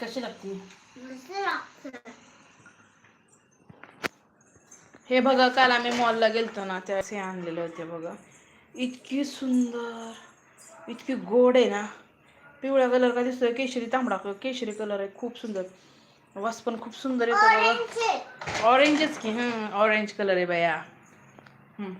कशी लागते हे बघा काल आम्ही मॉलला गेलतो ना त्यावेळेस हे आणलेले होते बघा इतकी सुंदर इतकी गोड आहे ना पिवळ्या कलर का दिसतोय केशरी तांबडा केशरी कलर आहे खूप सुंदर वास पण खूप सुंदर येतो बघा ऑरेंज ऑरेंजच की हं ऑरेंज कलर आहे बाया हं.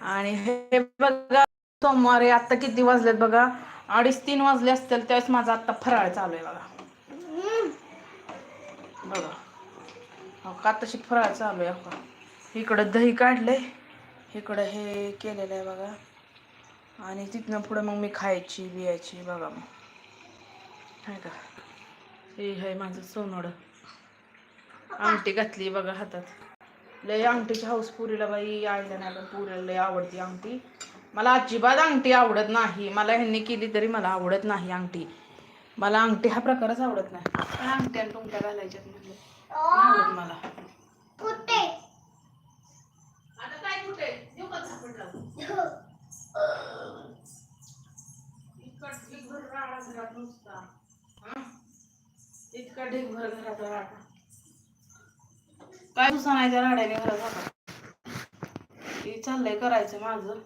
आणि हे बघा सोमवारी आत्ता किती वाजलेत बघा? अडीच तीन वाजले असतील त्यावेळेस माझा आत्ता फराळ चालू आहे बघा. बघा. हो का तशी फराळ चालू आहे हो का. इकडं दही काढलंय इकडं हे केलेलं आहे बघा. आणि तिथनं पुढं मग मी खायची बियायची बघा मग. आहे का? हे आहे माझं सोनोडं. आमटी घातली बघा हातात. लय अंगठीची हाऊस पुरीला बाई आईला नाही पण पुरीला लय आवडती अंगठी. मला अजिबात अंगठी आवडत नाही. मला ह्यांनी केली तरी मला आवडत नाही अंगठी. मला अंगठी हा प्रकारच आवडत नाही. पण अंगठ्या आणि टुमट्या घालायच्यात म्हणजे आवडत मला? इतका ढीगभर राडा घरात नुसता हं? इतका ढीगभर घरात राडा काय दुसरा नाही त्या राड्याने घरात होता हे चाललंय करायचं माझं.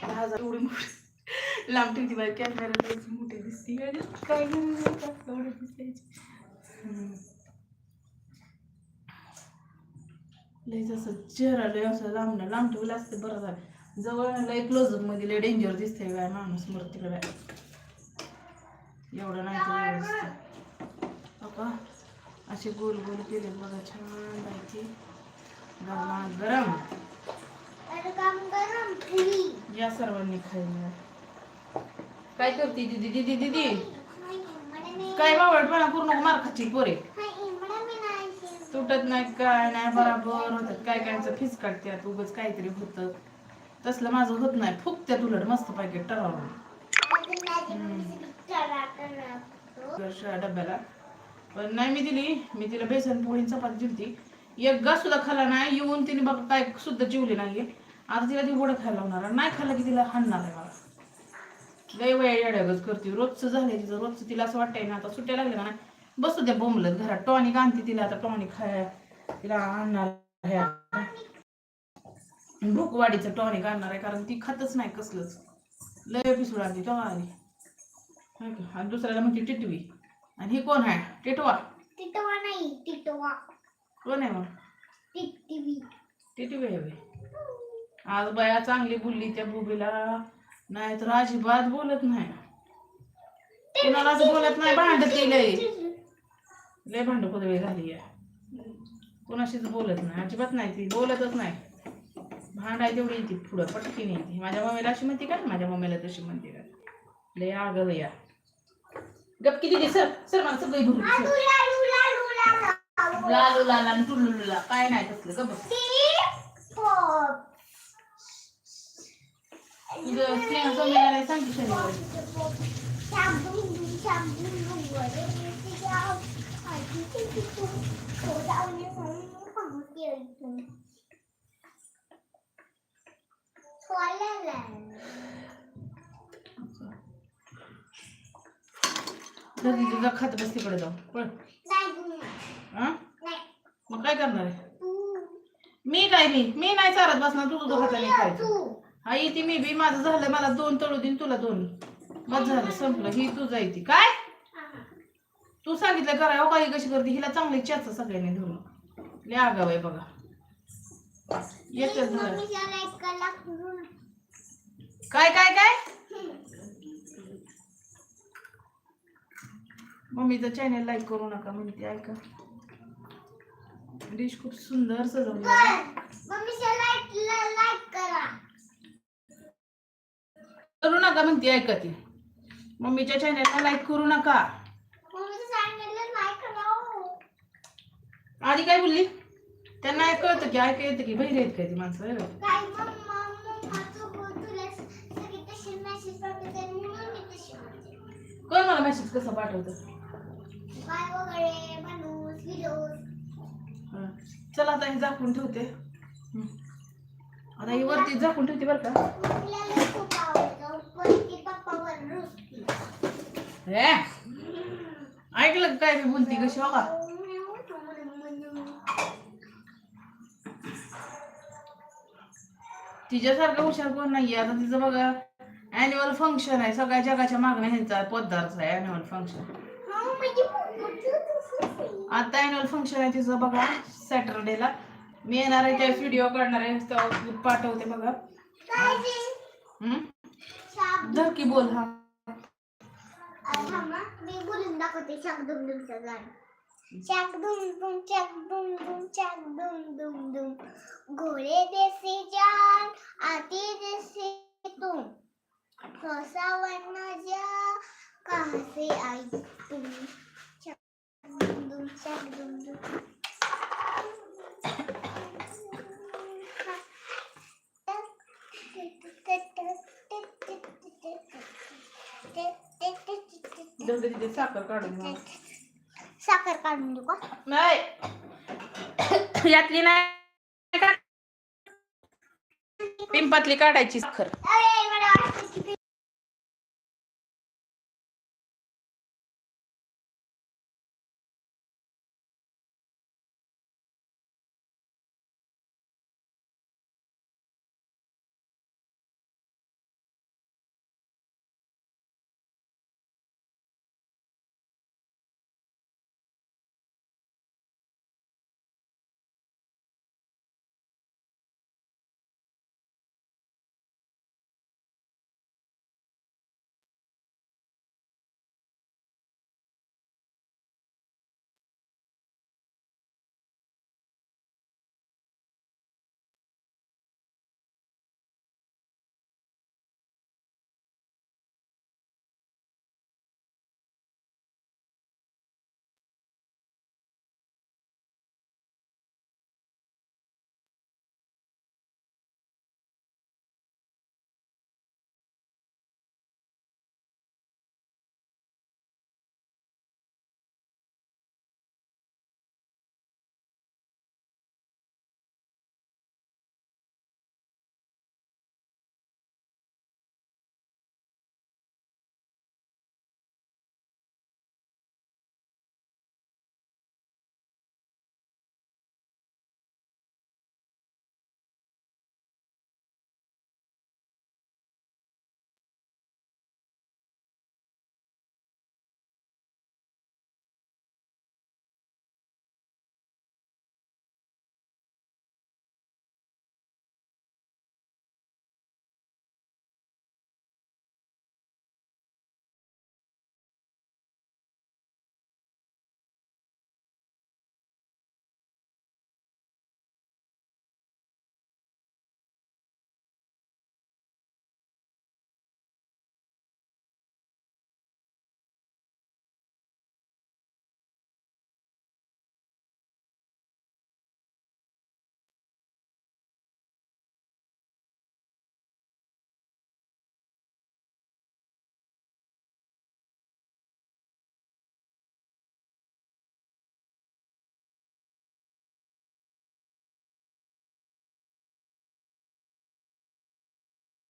दहा हजार एवढी मोठी लांब ठेवती बाई कॅमेरा मोठी दिसते. काय करायचं एवढी दिसायची. लय जसं चेहरा लय असं लांब लांब ठेवलं असतं बरं झालं. जवळ लय क्लोजअपमध्ये लय डेंजर दिसते काय माणूस मूर्तीला बाय एवढं नाही तर असे गोल गोल केले बघा छान गरमा. गरम या सर्वांनी खायला काय करते दीदी? दीदी दीदी काय बावळटपणा करू नको मार खाची पोरे. तुटत नाही काय नाही बराबर होतात काय कायचं फिस काढत्यात उगच काहीतरी होतं. तसलं माझं होत नाही. फुकत्यात उलट मस्त पाहिजे टरावून डब्याला. पण नाही मी दिली. मी तिला बेसन पोळी चपाती दिली एक गा सुद्धा खाल्ला नाही येऊन तिने बघा काय सुद्धा जेवली नाहीये. आता तिला ती वडं खायला लावणार नाही खाल्लं की तिला हाणणार आहे मला. लय वया येड्यागच करते रोजचं झालंय तिचं रोजचं तिला असं वाटतंय ना आता सुट्ट्या लागल्या ना बसू द्या बोंबलत घरात टॉनिक आणते तिला आता टॉनिक खाय तिला आणणार भूकवाडीचं टॉनिक आणणार आहे कारण ती खातच नाही कसलंच. लय पिसूळ आणते तेव्हा आली. का? आणि दुसऱ्याला म्हणते टिटवी. आणि ही कोण आहे? टिटवा. टिटवा नाही टिटवा. कोण आहे मग? टिटवी बे. आज बाया चांगली बोलली त्या बुबीला. नाही तर अजिबात बोलत नाही. कुणालाच बोलत नाही भांडत लय लय भांड पदवी झाली आहे कुणाशीच बोलत नाही अजिबात नाही ती बोलतच नाही. भांडाय तेवढी येते पुढं पटकीने येते माझ्या मम्मीला अशी म्हणते का माझ्या मम्मीला तशी म्हणते का. लय आगव या. गप किती सर सर मला सगळी भरून. लालू लालू लालू लालू लाला आणि टुल्लूला काय नाही तसलं गप बस. पॉप तुझं स्नेह सोम्याला नाही सांगते शनिवारी शॅम्पू शॅम्पू वगैरे नदी तुझा खात बस तिकडे जाऊ पळ हा मग काय करणार आहे? मी काय मी? मी नाही चारत बसणार तू तुझं हाताने खायचं. हा ती मी बी माझं झालं मला दोन तळू देईन तुला दोन. बस झालं संपलं. ही तू. जायती काय? तू सांगितलं करा हो काही कशी करते? हिला चांगली चॅच सगळ्यांनी धरून. लय आगाव आहे बघा. येतच काय काय काय? मम्मीचं चॅनल लाईक करू नका म्हणते ऐका. डिश खूप सुंदर सजवली. करू. नका म्हणते ऐका ती? मम्मीच्या चॅनलला लाईक करू नका. आधी काय बोलली? त्यांना ऐक कळतं की ऐका येतं की बहिरे आहेत काय ती माणसं? कोण मला मेसेज कसं पाठवतं? चला आता हे झाकून ठेवते. आता ही वरती झाकून ठेवते बरं का. ऐकलं काय मी बोलते कशी हो बघा तिच्यासारखं हुशार कोण नाही आता तिचं बघा अॅन्युअल फंक्शन आहे. सगळ्या जगाच्या मागण्या ह्यांचा पदार्थ आहे अॅन्युअल फंक्शन आता अॅन्युअल फंक्शन आहे तिचं बघा सॅटरडेला मी येणार आहे त्या व्हिडिओ काढणार आहे तेव्हा पाठवते बघा. काय ते? बोल हा. अरे थांबा, मी बोलून दाखवते शाक दुम दुमचं गाणं. शाक दुम दुम शाक दुम दुम शाक दुम दुम दुम. घोडे देसी जान आती देसी तुम. खोसा वरना जा कहाँ से आई तुम शाक दुम दुम शाक दुम दुम जाऊ दे तिथे साखर काढून. साखर काढून देऊ का? नाही. यातली नाही पिंपातली काढायची साखर.